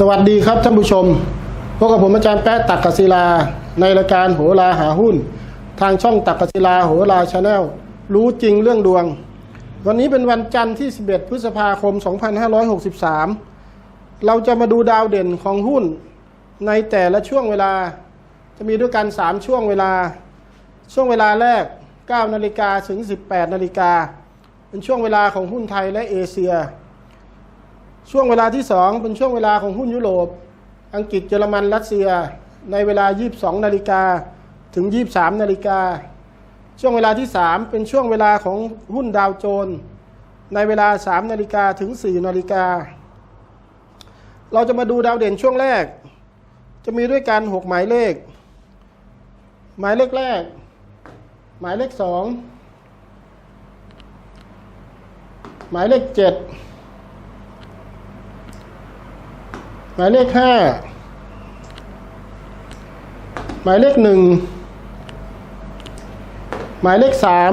สวัสดีครับท่านผู้ชม พบกับผมอาจารย์แป๊ะตักกศิลา ในรายการโหราหาหุ้น ทางช่องตักกศิลาโหราชาแนลรู้จริงเรื่องดวง วันนี้เป็นวันจันทร์ที่ 11 พฤษภาคม 2563 เราจะมาดูดาวเด่นของหุ้น ในแต่ละช่วงเวลา จะมีด้วยกัน 3 ช่วงเวลา ช่วงเวลาแรก 9 นาฬิกาถึง 18 นาฬิกา เป็นช่วงเวลาของหุ้นไทยและเอเชีย ช่วงเวลาที่2เป็นช่วงเวลาของหุ้นยุโรป อังกฤษเยอรมันรัสเซีย ในเวลา 22 นาฬิกาถึง 23 นาฬิกา ช่วงเวลาที่ 3 เป็นช่วงเวลาของหุ้นดาวโจน ในเวลา 3 นาฬิกาถึง 4 นาฬิกา เราจะมาดูดาวเด่นช่วงแรก จะมีด้วยกัน 6 หมายเลข หมายเลขแรก หมายเลข 2 หมายเลข 7 หมายเลขห้าหมายเลขหนึ่งหมายเลขสาม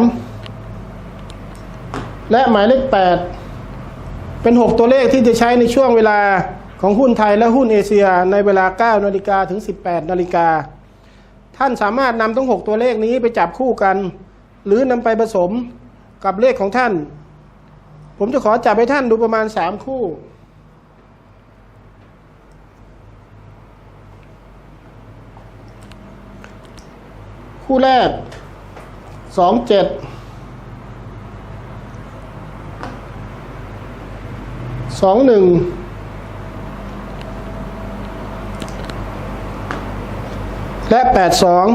และหมายเลขแปดเป็นหกตัวเลขที่จะใช้ในช่วงเวลาของหุ้นไทยและหุ้นเอเชียในเวลา 9นาฬิกาถึง 18นาฬิกาท่านสามารถนำทั้ง 6 ตัวเลขนี้ไปจับคู่กัน หรือนำไปผสมกับเลขของท่าน ผมจะขอจับให้ท่านดูประมาณ 3 คู่ คู่แรกสองเจ็ดสองหนึ่งและแปดสอง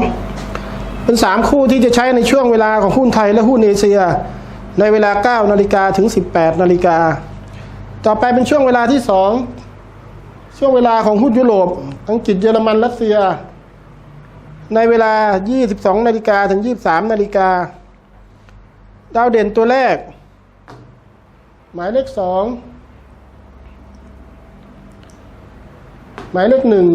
เป็นสามคู่ที่จะใช้ในช่วงเวลาของหุ้นไทยและหุ้นเอเชีย ในเวลา9นาฬิกาถึง18นาฬิกา ต่อไปเป็นช่วงเวลาที่สองช่วงเวลาของหุ้นยุโรป อังกฤษเยอรมันรัสเซีย ในเวลา 22 นาฬิกาถึง 23 นาฬิกา ดาวเด่นตัวแรก หมายเลขสองหมายเลขหนึ่ง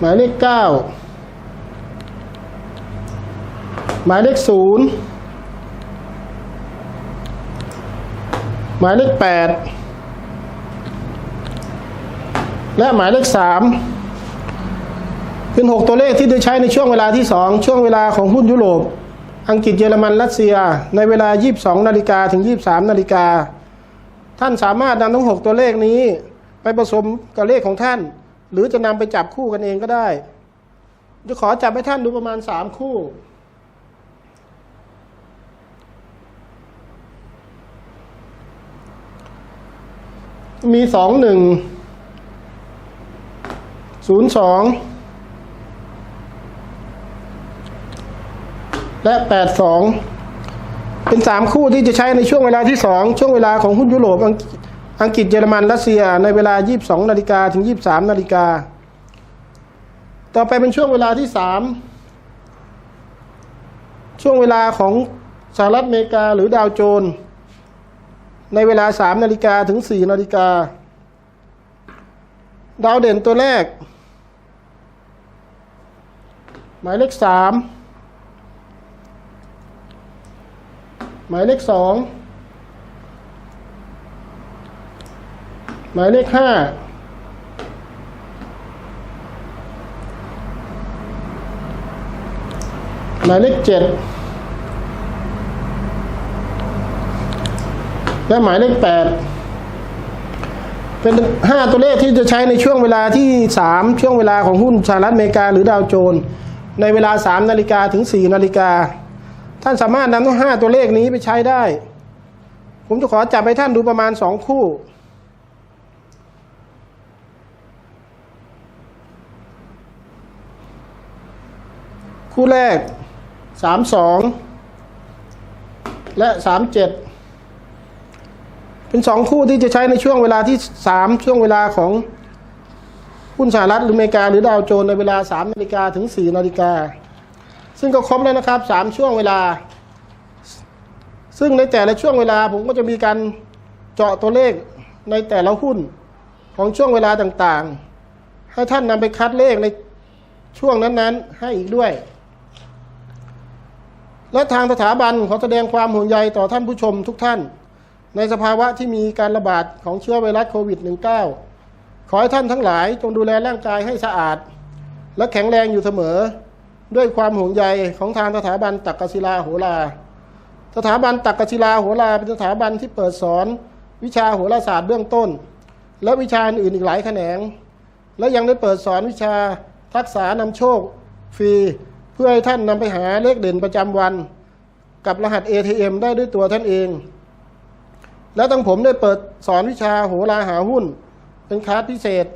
หมายเลขเก้าหมายเลขศูนย์หมายเลขแปด และหมายเลขสามเป็นหกตัวเลขที่ได้ใช้ในช่วงเวลาที่สองช่วงเวลาของหุ้นยุโรป อังกฤษเยอรมันรัสเซีย ในเวลา 22นาฬิกาถึง 23นาฬิกาท่านสามารถนำทั้ง6ตัวเลขนี้ ไปผสมกับเลขของท่าน หรือจะนำไปจับคู่กันเองก็ได้ จะขอจับให้ท่านดูประมาณ3คู่มีสองหนึ่ง ศูนย์สองและแปดสองเป็นสามคู่ที่จะใช้ในช่วงเวลาที่สองช่วงเวลาของหุ้นยุโรปอังกฤษเยอรมันรัสเซียในเวลา 22นาฬิกาถึง 23นาฬิกาต่อไปเป็นช่วงเวลาที่สามช่วงเวลาของสหรัฐอเมริกาหรือดาวโจน ในเวลา 3 นาฬิกาถึง 4 นาฬิกา ดาวเด่นตัวแรก หมายเลขสามหมายเลขสองหมายเลขห้าหมายเลขเจ็ดและหมายเลขแปดเป็นห้าตัวเลขที่จะใช้ในช่วงเวลาที่สามช่วงเวลาของหุ้นสหรัฐอเมริกาหรือดาวโจนส์ ในเวลาสามนาฬิกาถึงสี่นาฬิกา ท่านสามารถนำทั้งห้าตัวเลขนี้ไปใช้ได้ ผมจะขอจับให้ท่านดูประมาณสองคู่ คู่แรกสามสองและสามเจ็ดเป็นสองคู่ที่จะใช้ในช่วงเวลาที่สามช่วงเวลาของ หุ้นสหรัฐหรืออเมริกาหรือดาวโจนส์ในเวลาสามนาฬิกาถึงสี่นาฬิกา ซึ่งก็ครบแล้วนะครับสามช่วงเวลา ซึ่งในแต่ละช่วงเวลาผมก็จะมีการเจาะตัวเลขในแต่ละหุ้นของช่วงเวลาต่างๆ ให้ท่านนำไปคัดเลขในช่วงนั้นๆ ให้อีกด้วย และทางสถาบันขอแสดงความห่วงใยต่อท่านผู้ชมทุกท่าน ในสภาวะที่มีการระบาดของเชื้อไวรัสโควิด -19 ขอให้ท่านทั้งหลายจงดูแลร่างกายให้สะอาด และแข็งแรงอยู่เสมอ ด้วยความห่วงใยของทางสถาบันตักกศิลาโหรา สถาบันตักกศิลาโหราเป็นสถาบันที่เปิดสอน วิชาโหราศาสตร์เบื้องต้น และวิชาอื่นอีกหลายแขนง และยังได้เปิดสอนวิชาทักษะนำโชค ฟรี เพื่อให้ท่านนำไปหาเลขเด่นประจำวัน กับรหัส ATM ได้ด้วยตัวท่านเอง และทั้งผมได้เปิดสอนวิชาโหราหาหุ้น เป็นคลาสพิเศษ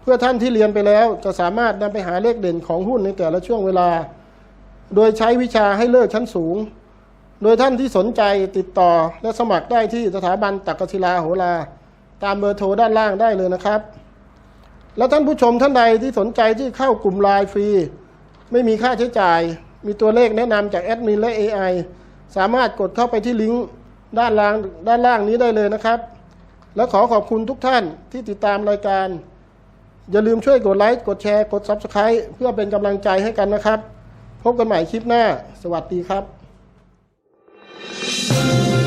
เพื่อท่านที่เรียนไปแล้วจะสามารถนำไปหาเลขเด่นของหุ้นในแต่ละช่วงเวลา โดยใช้วิชาให้เลิกชั้นสูง โดยท่านที่สนใจติดต่อและสมัครได้ที่สถาบันตักกศิลาโหราตามเบอร์โทรด้านล่างได้เลยนะครับ และท่านผู้ชมท่านใดที่สนใจที่เข้ากลุ่มไลน์ฟรี ไม่มีค่าใช้จ่าย มีตัวเลขแนะนำจากแอดมินและ AI สามารถกดเข้าไปที่ลิงก์ด้านล่างด้านล่างนี้ได้เลยนะครับ และขอขอบคุณทุกท่านที่ติดตามรายการ อย่าลืมช่วยกดไลค์ กดแชร์ กด Subscribe เพื่อเป็นกำลังใจให้กันนะครับ พบกันใหม่คลิปหน้า สวัสดีครับ